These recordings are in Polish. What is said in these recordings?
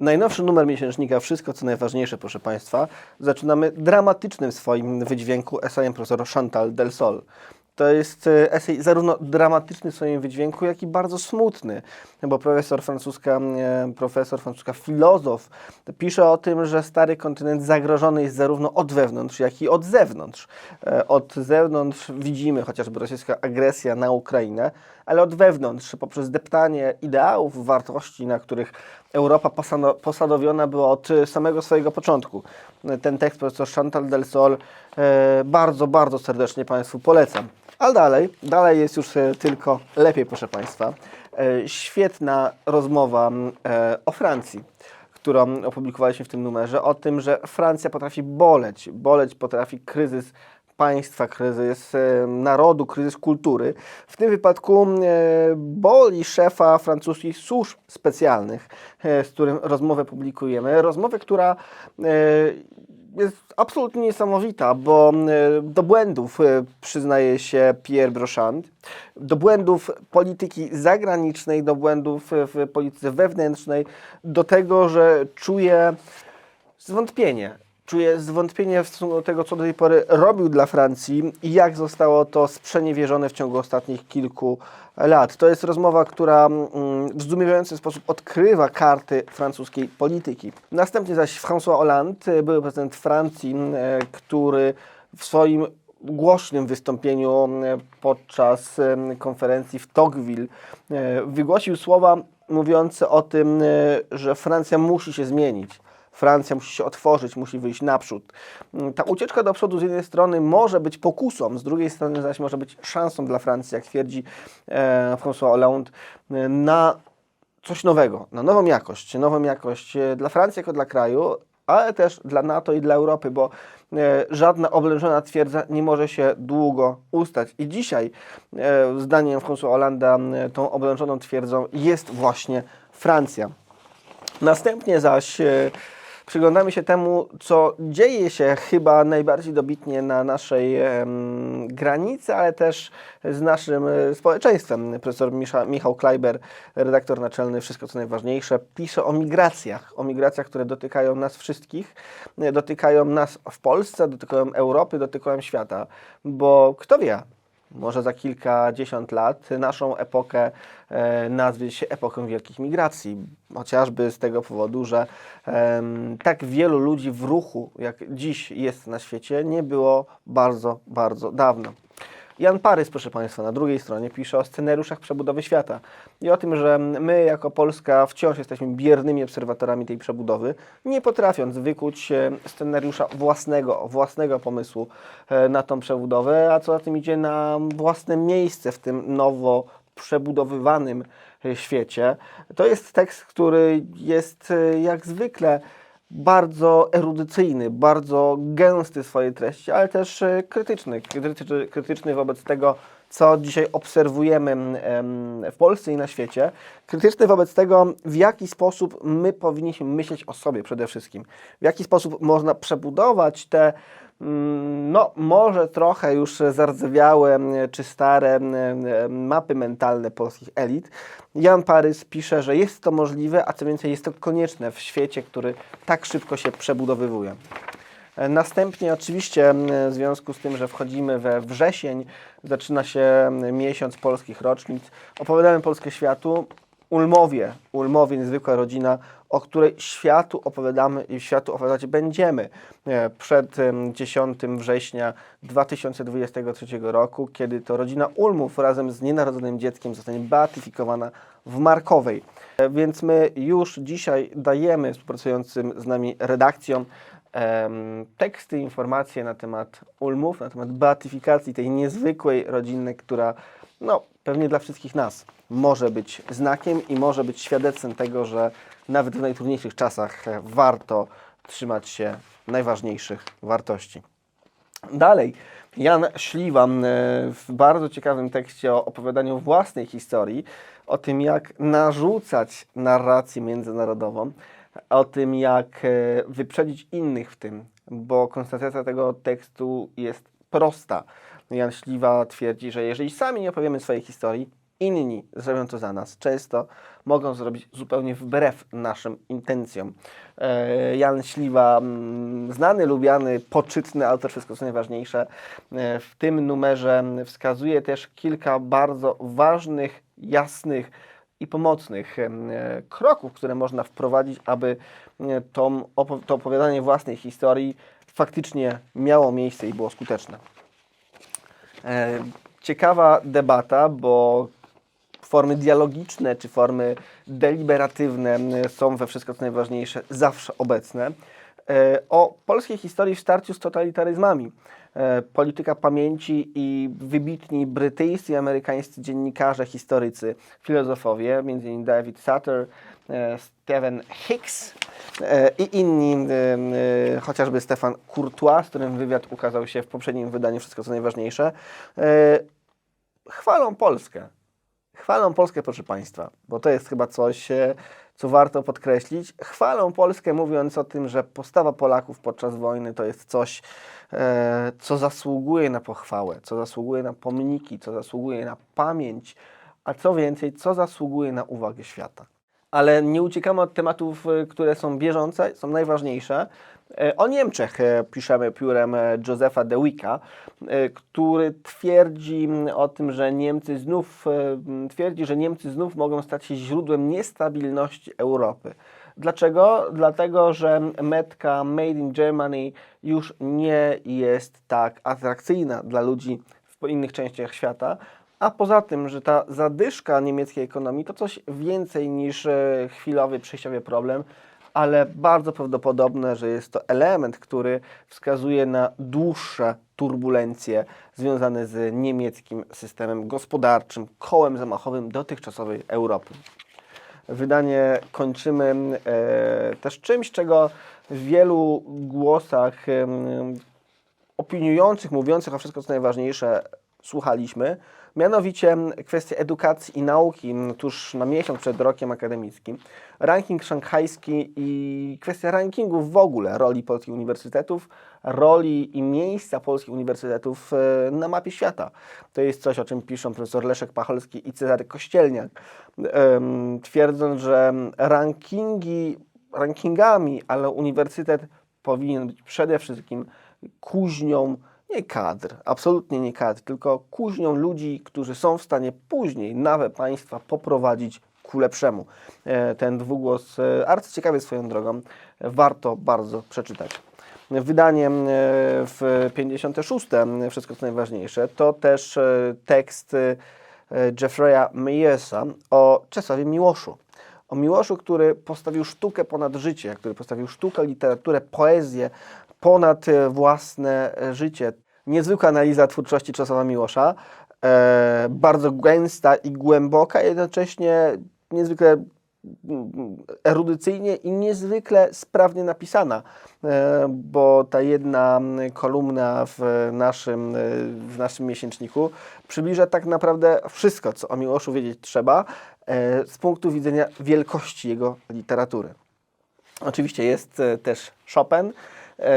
Najnowszy numer miesięcznika Wszystko co najważniejsze, proszę Państwa, zaczynamy dramatycznym swoim wydźwięku esejem profesor Chantal Del Sol. To jest e, esej zarówno dramatyczny w swoim wydźwięku, jak i bardzo smutny, bo profesor francuska, e, profesor francuska filozof pisze o tym, że stary kontynent zagrożony jest zarówno od wewnątrz, jak i od zewnątrz. E, Od zewnątrz widzimy chociażby rosyjska agresja na Ukrainę, ale od wewnątrz poprzez deptanie ideałów, wartości, na których Europa posadowiona była od samego swojego początku. Ten tekst profesor Chantal Del Sol bardzo, bardzo serdecznie Państwu polecam. Ale dalej, dalej jest już e, tylko lepiej, proszę Państwa. E, Świetna rozmowa e, o Francji, którą opublikowaliśmy w tym numerze, o tym, że Francja potrafi boleć, boleć potrafi kryzys państwa, kryzys narodu, kryzys kultury. W tym wypadku boli szefa francuskich służb specjalnych, z którym rozmowę publikujemy. Rozmowę, która jest absolutnie niesamowita, bo e, do błędów e, przyznaje się Pierre Brochand, do błędów polityki zagranicznej, do błędów e, w polityce wewnętrznej, do tego, że czuje zwątpienie. Czuję zwątpienie w stosunku do tego, co do tej pory robił dla Francji i jak zostało to sprzeniewierzone w ciągu ostatnich kilku lat. To jest rozmowa, która mm, w zdumiewający sposób odkrywa karty francuskiej polityki. Następnie zaś François Hollande, y, były prezydent Francji, mm, e, który w swoim głośnym wystąpieniu mm, podczas konferencji w Tocqueville e, wygłosił słowa mówiące o tym, e, że Francja musi się zmienić. Francja musi się otworzyć, musi wyjść naprzód. Mm, Ta ucieczka do przodu z jednej strony może być pokusą, z drugiej strony zaś może być szansą dla Francji, jak twierdzi e, François Hollande, e, na coś nowego, na nową jakość, nową jakość e, dla Francji jako dla kraju, ale też dla NATO i dla Europy, bo e, żadna oblężona twierdza nie może się długo ustać. I dzisiaj, e, zdaniem François Hollanda, e, tą oblężoną twierdzą jest właśnie Francja. Następnie zaś e, przyglądamy się temu, co dzieje się chyba najbardziej dobitnie na naszej granicy, ale też z naszym e, społeczeństwem. Profesor Misza, Michał Kleiber, redaktor naczelny Wszystko co najważniejsze, pisze o migracjach, o migracjach, które dotykają nas wszystkich, e, dotykają nas w Polsce, dotykają Europy, dotykają świata, bo kto wie, może za kilkadziesiąt lat naszą epokę e, nazwie się epoką wielkich migracji. Chociażby z tego powodu, że em, tak wielu ludzi w ruchu, jak dziś jest na świecie, nie było bardzo, bardzo dawno. Jan Parys, proszę Państwa, na drugiej stronie pisze o scenariuszach przebudowy świata i o tym, że my jako Polska wciąż jesteśmy biernymi obserwatorami tej przebudowy, nie potrafiąc wykuć e, scenariusza własnego, własnego pomysłu e, na tą przebudowę, a co za tym idzie na własne miejsce w tym nowo przebudowywanym e, świecie. To jest tekst, który jest jak zwykle bardzo erudycyjny, bardzo gęsty swojej treści, ale też e, krytyczny, krytyczny, krytyczny wobec tego, co dzisiaj obserwujemy em, w Polsce i na świecie, krytyczny wobec tego, w jaki sposób my powinniśmy myśleć o sobie przede wszystkim, w jaki sposób można przebudować te mm, no, może trochę już zardzewiałe czy stare mapy mentalne polskich elit. Jan Parys pisze, że jest to możliwe, a co więcej jest to konieczne w świecie, który tak szybko się przebudowywuje. Następnie oczywiście w związku z tym, że wchodzimy we wrzesień, zaczyna się miesiąc polskich rocznic, opowiadamy Polskę światu, Ulmowie, Ulmowie, niezwykła rodzina, o której światu opowiadamy i światu opowiadać będziemy e, przed em, 10 września 2023 roku, kiedy to rodzina Ulmów razem z nienarodzonym dzieckiem zostanie beatyfikowana w Markowej. E, Więc my już dzisiaj dajemy współpracującym z nami redakcjom teksty, informacje na temat Ulmów, na temat beatyfikacji tej niezwykłej rodziny, która no, pewnie dla wszystkich nas może być znakiem i może być świadectwem tego, że nawet w najtrudniejszych czasach e, warto trzymać się najważniejszych wartości. Dalej, Jan Śliwa m, w bardzo ciekawym tekście o opowiadaniu własnej historii, o tym jak narzucać narrację międzynarodową, o tym jak e, wyprzedzić innych w tym, bo konstatacja tego tekstu jest prosta. Jan Śliwa twierdzi, że jeżeli sami nie opowiemy swojej historii, inni zrobią to za nas. Często mogą zrobić zupełnie wbrew naszym intencjom. E, Jan Śliwa, mm, znany, lubiany, poczytny autor, wszystko co najważniejsze, e, w tym numerze wskazuje też kilka bardzo ważnych, jasnych i pomocnych e, kroków, które można wprowadzić, aby e, tą, opo- to opowiadanie własnej historii faktycznie miało miejsce i było skuteczne. E, Ciekawa debata, bo formy dialogiczne czy formy deliberatywne są we wszystko co najważniejsze zawsze obecne. E, O polskiej historii w starciu z totalitaryzmami. E, Polityka pamięci i wybitni brytyjscy i amerykańscy dziennikarze, historycy, filozofowie, m.in. David Sutter, e, Stephen Hicks i inni, chociażby Stefan Courtois, z którym wywiad ukazał się w poprzednim wydaniu, wszystko co najważniejsze, chwalą Polskę. Chwalą Polskę, proszę Państwa, bo to jest chyba coś, co warto podkreślić. Chwalą Polskę, mówiąc o tym, że postawa Polaków podczas wojny to jest coś, e, co zasługuje na pochwałę, co zasługuje na pomniki, co zasługuje na pamięć, a co więcej, co zasługuje na uwagę świata. Ale nie uciekamy od tematów, e, które są bieżące, są najważniejsze. E, O Niemczech e, piszemy piórem e, Josefa de Wicka, który twierdzi o tym, że Niemcy znów twierdzi, że Niemcy znów mogą stać się źródłem niestabilności Europy. Dlaczego? Dlatego, że metka Made in Germany już nie jest tak atrakcyjna dla ludzi w innych częściach świata, a poza tym, że ta zadyszka niemieckiej ekonomii to coś więcej niż chwilowy, przejściowy problem, ale bardzo prawdopodobne, że jest to element, który wskazuje na dłuższe turbulencje związane z niemieckim systemem gospodarczym, kołem zamachowym dotychczasowej Europy. Wydanie kończymy e, też czymś, czego w wielu głosach em, opiniujących, mówiących o wszystko co najważniejsze słuchaliśmy, mianowicie kwestia edukacji i nauki m, tuż na miesiąc przed rokiem akademickim, ranking szanghajski i kwestia rankingów w ogóle, roli polskich uniwersytetów, roli i miejsca polskich uniwersytetów e, na mapie świata. To jest coś, o czym piszą profesor Leszek Pacholski i Cezary Kościelniak, twierdząc, że rankingi rankingami, ale uniwersytet powinien być przede wszystkim kuźnią nie kadr, absolutnie nie kadr, tylko kuźnią ludzi, którzy są w stanie później nawet państwa poprowadzić ku lepszemu. E, Ten dwugłos e, arcyciekawy swoją drogą, warto bardzo przeczytać. Wydanie e, w 56, wszystko co najważniejsze, to też tekst Jeffreya Meyersa o Czesławie Miłoszu. O Miłoszu, który postawił sztukę ponad życie, który postawił sztukę, literaturę, poezję ponad e, własne e, życie. Niezwykła analiza twórczości Czesława Miłosza, e, bardzo gęsta i głęboka, jednocześnie niezwykle erudycyjnie i niezwykle sprawnie napisana, e, bo ta jedna kolumna w naszym, w naszym miesięczniku przybliża tak naprawdę wszystko, co o Miłoszu wiedzieć trzeba z punktu widzenia wielkości jego literatury. Oczywiście jest też Chopin,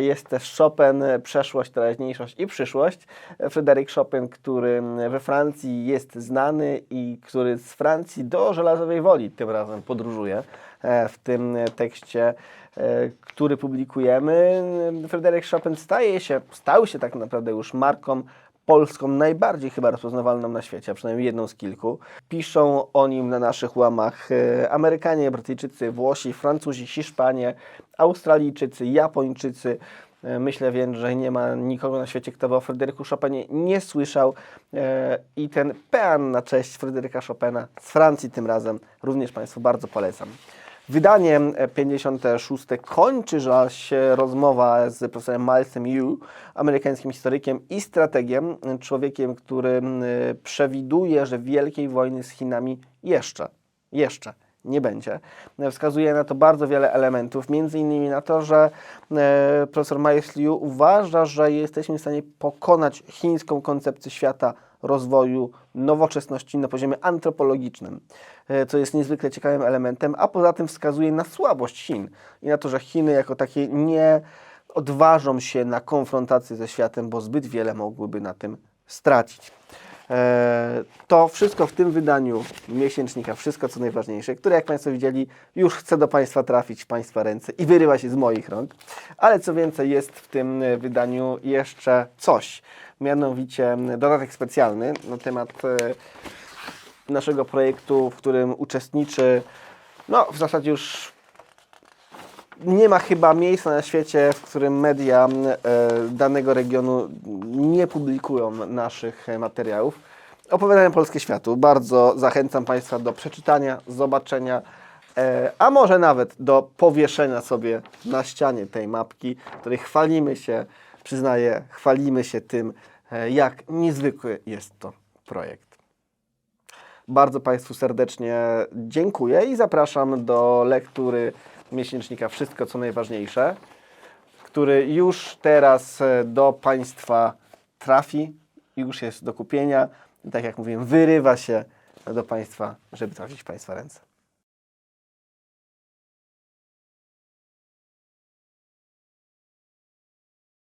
jest też Chopin, e, przeszłość, teraźniejszość i przyszłość. E, Fryderyk Chopin, który we Francji jest znany i który z Francji do Żelazowej Woli tym razem podróżuje e, w tym e, tekście, e, który publikujemy. Fryderyk Chopin staje się, stał się tak naprawdę już marką polską najbardziej chyba rozpoznawalną na świecie, a przynajmniej jedną z kilku. Piszą o nim na naszych łamach e, Amerykanie, Brytyjczycy, Włosi, Francuzi, Hiszpanie, Australijczycy, Japończycy. E, Myślę więc, że nie ma nikogo na świecie, kto by o Fryderyku Chopinie nie słyszał. E, I ten pean na cześć Fryderyka Chopina z Francji tym razem również Państwu bardzo polecam. Wydanie e, 56 kończy e, rozmowa z profesorem Milesem Yu, amerykańskim historykiem i strategiem, człowiekiem, który przewiduje, że wielkiej wojny z Chinami jeszcze, jeszcze nie będzie. Wskazuje na to bardzo wiele elementów, między innymi na to, że e, profesor Miles Liu uważa, że jesteśmy w stanie pokonać chińską koncepcję świata rozwoju nowoczesności na poziomie antropologicznym, e, co jest niezwykle ciekawym elementem, a poza tym wskazuje na słabość Chin i na to, że Chiny jako takie nie odważą się na konfrontację ze światem, bo zbyt wiele mogłyby na tym stracić. E, To wszystko w tym wydaniu miesięcznika, wszystko co najważniejsze, które jak Państwo widzieli, już chce do Państwa trafić w Państwa ręce i wyrywa się z moich rąk. Ale co więcej, jest w tym wydaniu jeszcze coś, mianowicie m, dodatek specjalny na temat e, naszego projektu, w którym uczestniczy, no w zasadzie już nie ma chyba miejsca na świecie, w którym media m, e, danego regionu nie publikują naszych e, materiałów. Opowiadałem Polskie Światu. Bardzo zachęcam Państwa do przeczytania, zobaczenia, a może nawet do powieszenia sobie na ścianie tej mapki, której chwalimy się, przyznaję, chwalimy się tym, e, jak niezwykły jest to projekt. Bardzo Państwu serdecznie dziękuję i zapraszam do lektury miesięcznika Wszystko co najważniejsze, który już teraz e, do Państwa trafi, już jest do kupienia. Tak jak mówiłem, wyrywa się do Państwa, żeby trafić w Państwa ręce.